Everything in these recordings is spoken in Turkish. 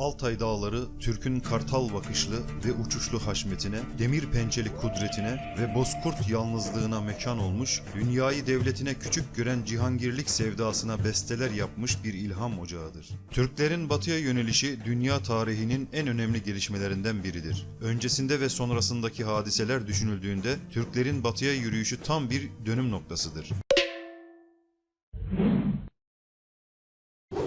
Altay dağları Türk'ün kartal bakışlı ve uçuşlu haşmetine, demir pençeli kudretine ve bozkurt yalnızlığına mekan olmuş, dünyayı devletine küçük gören cihangirlik sevdasına besteler yapmış bir ilham ocağıdır. Türklerin batıya yönelişi dünya tarihinin en önemli gelişmelerinden biridir. Öncesinde ve sonrasındaki hadiseler düşünüldüğünde Türklerin batıya yürüyüşü tam bir dönüm noktasıdır.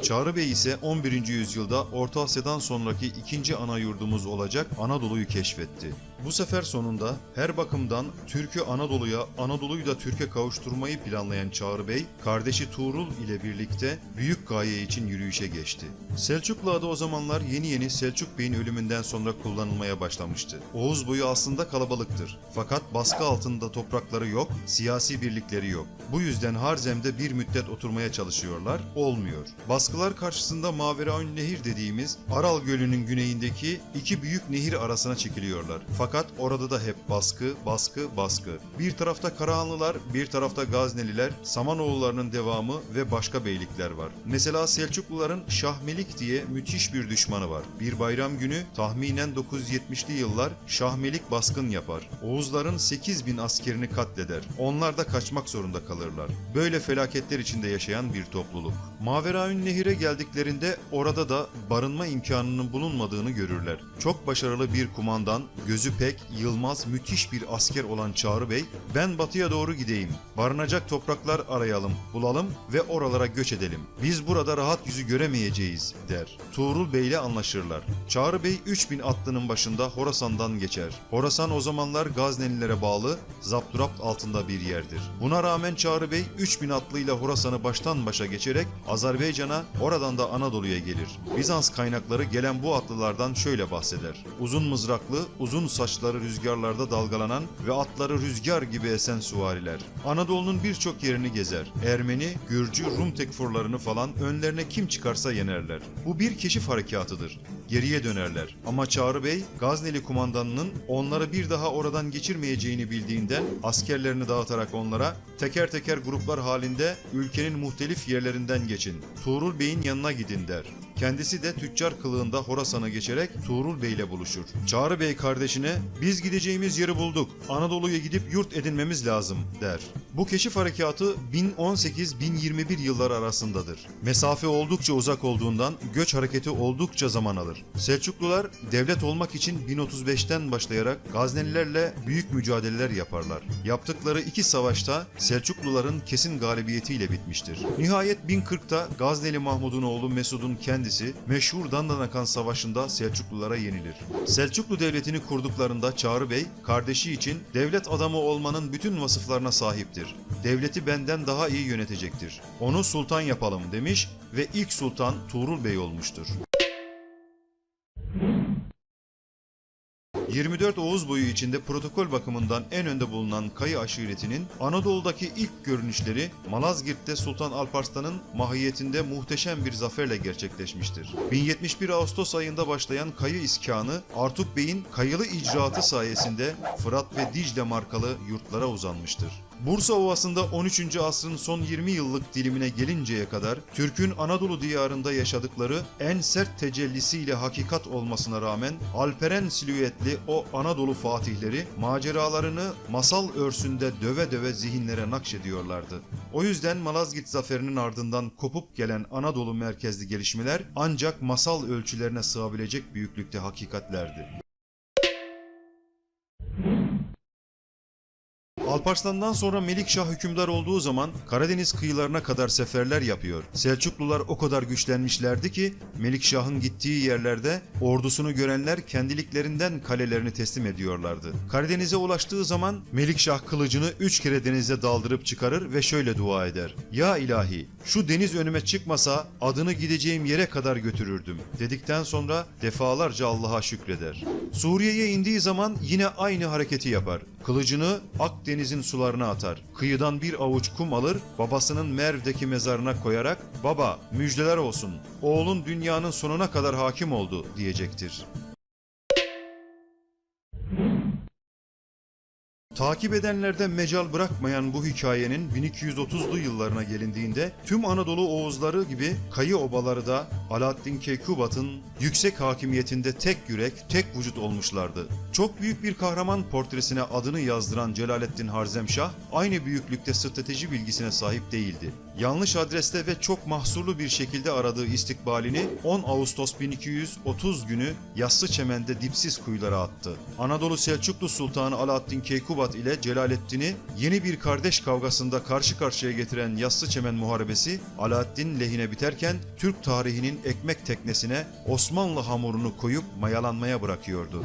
Çağrı Bey ise 11. yüzyılda Orta Asya'dan sonraki ikinci ana yurdumuz olacak Anadolu'yu keşfetti. Bu sefer sonunda her bakımdan Türk'ü Anadolu'ya, Anadolu'yu da Türk'e kavuşturmayı planlayan Çağrı Bey, kardeşi Tuğrul ile birlikte büyük gaye için yürüyüşe geçti. Selçuklu adı o zamanlar yeni yeni Selçuk Bey'in ölümünden sonra kullanılmaya başlamıştı. Oğuz boyu aslında kalabalıktır. Fakat baskı altında toprakları yok, siyasi birlikleri yok. Bu yüzden Harzem'de bir müddet oturmaya çalışıyorlar, olmuyor. Baskılar karşısında Maveraün Nehir dediğimiz Aral Gölü'nün güneyindeki iki büyük nehir arasına çekiliyorlar. Fakat orada da hep baskı, baskı, baskı. Bir tarafta Karahanlılar, bir tarafta Gazneliler, Samanoğullarının devamı ve başka beylikler var. Mesela Selçukluların Şahmelik diye müthiş bir düşmanı var. Bir bayram günü tahminen 970'li yıllar Şahmelik baskın yapar. Oğuzların 8 bin askerini katleder. Onlar da kaçmak zorunda kalırlar. Böyle felaketler içinde yaşayan bir topluluk. Maveraün Nehir'e geldiklerinde orada da barınma imkanının bulunmadığını görürler. Çok başarılı bir kumandan, gözü pek, yılmaz, müthiş bir asker olan Çağrı Bey, ben batıya doğru gideyim, barınacak topraklar arayalım, bulalım ve oralara göç edelim. Biz burada rahat yüzü göremeyeceğiz, der. Tuğrul Bey ile anlaşırlar. Çağrı Bey 3000 atlının başında Horasan'dan geçer. Horasan o zamanlar Gaznelilere bağlı, zapturapt altında bir yerdir. Buna rağmen Çağrı Bey 3000 atlıyla Horasan'ı baştan başa geçerek Azerbaycan'a, oradan da Anadolu'ya gelir. Bizans kaynakları gelen bu atlılardan şöyle bahseder. Uzun mızraklı, uzun saçları rüzgarlarda dalgalanan ve atları rüzgar gibi esen süvariler. Anadolu'nun birçok yerini gezer. Ermeni, Gürcü, Rum tekfurlarını falan önlerine kim çıkarsa yenerler. Bu bir keşif harekatıdır. Geriye dönerler. Ama Çağrı Bey, Gazneli kumandanının onları bir daha oradan geçirmeyeceğini bildiğinden askerlerini dağıtarak onlara teker teker gruplar halinde ülkenin muhtelif yerlerinden geçin. Tuğrul Bey'in yanına gidin der. Kendisi de tüccar kılığında Horasan'a geçerek Tuğrul Bey ile buluşur. Çağrı Bey kardeşine biz gideceğimiz yeri bulduk. Anadolu'ya gidip yurt edinmemiz lazım der. Bu keşif harekatı 1018-1021 yılları arasındadır. Mesafe oldukça uzak olduğundan göç hareketi oldukça zaman alır. Selçuklular devlet olmak için 1035'ten başlayarak Gaznelilerle büyük mücadeleler yaparlar. Yaptıkları iki savaşta Selçukluların kesin galibiyetiyle bitmiştir. Nihayet 1040'ta Gazneli Mahmud'un oğlu Mesud'un kendisi meşhur Dandanakan Savaşı'nda Selçuklulara yenilir. Selçuklu devletini kurduklarında Çağrı Bey kardeşi için devlet adamı olmanın bütün vasıflarına sahiptir. Devleti benden daha iyi yönetecektir. Onu sultan yapalım demiş ve ilk sultan Tuğrul Bey olmuştur. 24 Oğuz boyu içinde protokol bakımından en önde bulunan Kayı aşiretinin Anadolu'daki ilk görünüşleri Malazgirt'te Sultan Alparslan'ın mahiyetinde muhteşem bir zaferle gerçekleşmiştir. 1071 Ağustos ayında başlayan Kayı iskanı Artuk Bey'in kayılı icraatı sayesinde Fırat ve Dicle markalı yurtlara uzanmıştır. Bursa Ovası'nda 13. asrın son 20 yıllık dilimine gelinceye kadar Türk'ün Anadolu diyarında yaşadıkları en sert tecellisiyle hakikat olmasına rağmen Alperen silüetli o Anadolu fatihleri maceralarını masal örsünde döve döve zihinlere nakşediyorlardı. O yüzden Malazgirt zaferinin ardından kopup gelen Anadolu merkezli gelişmeler ancak masal ölçülerine sığabilecek büyüklükte hakikatlerdi. Alparslan'dan sonra Melikşah hükümdar olduğu zaman Karadeniz kıyılarına kadar seferler yapıyor. Selçuklular o kadar güçlenmişlerdi ki Melikşah'ın gittiği yerlerde ordusunu görenler kendiliklerinden kalelerini teslim ediyorlardı. Karadeniz'e ulaştığı zaman Melikşah kılıcını üç kere denize daldırıp çıkarır ve şöyle dua eder. Ya ilahi şu deniz önüme çıkmasa adını gideceğim yere kadar götürürdüm dedikten sonra defalarca Allah'a şükreder. Suriye'ye indiği zaman yine aynı hareketi yapar. Kılıcını Akdeniz'in sularına atar. Kıyıdan bir avuç kum alır, babasının Merv'deki mezarına koyarak "Baba, müjdeler olsun. Oğlun dünyanın sonuna kadar hakim oldu." diyecektir. Takip edenlerde mecal bırakmayan bu hikayenin 1230'lu yıllarına gelindiğinde tüm Anadolu Oğuzları gibi Kayı Obaları da Alaaddin Keykubat'ın yüksek hakimiyetinde tek yürek, tek vücut olmuşlardı. Çok büyük bir kahraman portresine adını yazdıran Celaleddin Harzemşah aynı büyüklükte strateji bilgisine sahip değildi. Yanlış adreste ve çok mahsurlu bir şekilde aradığı istikbalini 10 Ağustos 1230 günü Yassı Çemen'de dipsiz kuyulara attı. Anadolu Selçuklu Sultanı Alaaddin Keykubat ile Celaleddin'i yeni bir kardeş kavgasında karşı karşıya getiren Yassı Çemen Muharebesi Alaaddin lehine biterken Türk tarihinin ekmek teknesine Osmanlı hamurunu koyup mayalanmaya bırakıyordu.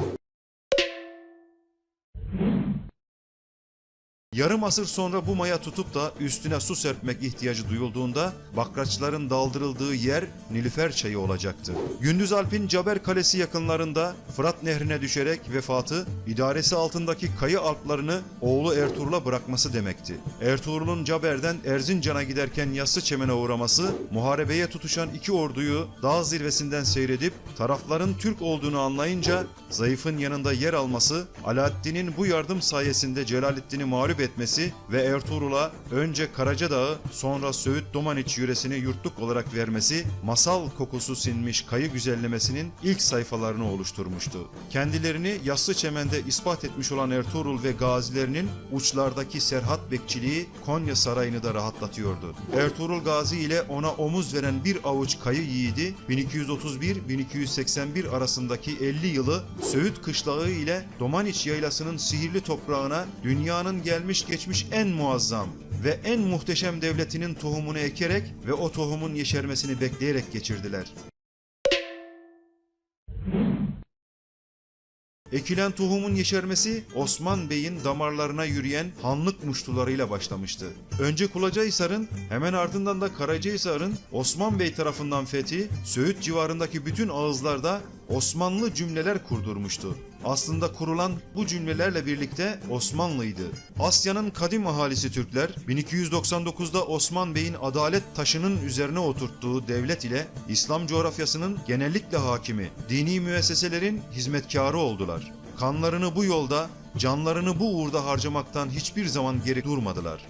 Yarım asır sonra bu maya tutup da üstüne su serpmek ihtiyacı duyulduğunda bakraçların daldırıldığı yer Nilüfer çayı olacaktı. Gündüz Alp'in Caber Kalesi yakınlarında Fırat Nehri'ne düşerek vefatı, idaresi altındaki Kayı Alplarını oğlu Ertuğrul'a bırakması demekti. Ertuğrul'un Caber'den Erzincan'a giderken Yassı Çemen'e uğraması, muharebeye tutuşan iki orduyu dağ zirvesinden seyredip tarafların Türk olduğunu anlayınca zayıfın yanında yer alması, Alaaddin'in bu yardım sayesinde Celaleddin'i mağlup etmesi ve Ertuğrul'a önce Karacadağı sonra Söğüt Domaniç yöresini yurtluk olarak vermesi masal kokusu sinmiş kayı güzellemesinin ilk sayfalarını oluşturmuştu. Kendilerini Yassı Çemen'de ispat etmiş olan Ertuğrul ve gazilerinin uçlardaki Serhat Bekçiliği Konya Sarayı'nı da rahatlatıyordu. Ertuğrul Gazi ile ona omuz veren bir avuç kayı yiğidi 1231-1281 arasındaki 50 yılı Söğüt kışlağı ile Domaniç yaylasının sihirli toprağına dünyanın gelmiş geçmiş en muazzam ve en muhteşem devletinin tohumunu ekerek ve o tohumun yeşermesini bekleyerek geçirdiler. Ekilen tohumun yeşermesi Osman Bey'in damarlarına yürüyen hanlık muştularıyla başlamıştı. Önce Kulacahisar'ın hemen ardından da Karacahisar'ın Osman Bey tarafından fethi Söğüt civarındaki bütün ağızlarda Osmanlı cümleler kurdurmuştu. Aslında kurulan bu cümlelerle birlikte Osmanlıydı. Asya'nın kadim ahalisi Türkler 1299'da Osman Bey'in adalet taşının üzerine oturttuğu devlet ile İslam coğrafyasının genellikle hakimi, dini müesseselerin hizmetkarı oldular. Kanlarını bu yolda, canlarını bu uğurda harcamaktan hiçbir zaman geri durmadılar.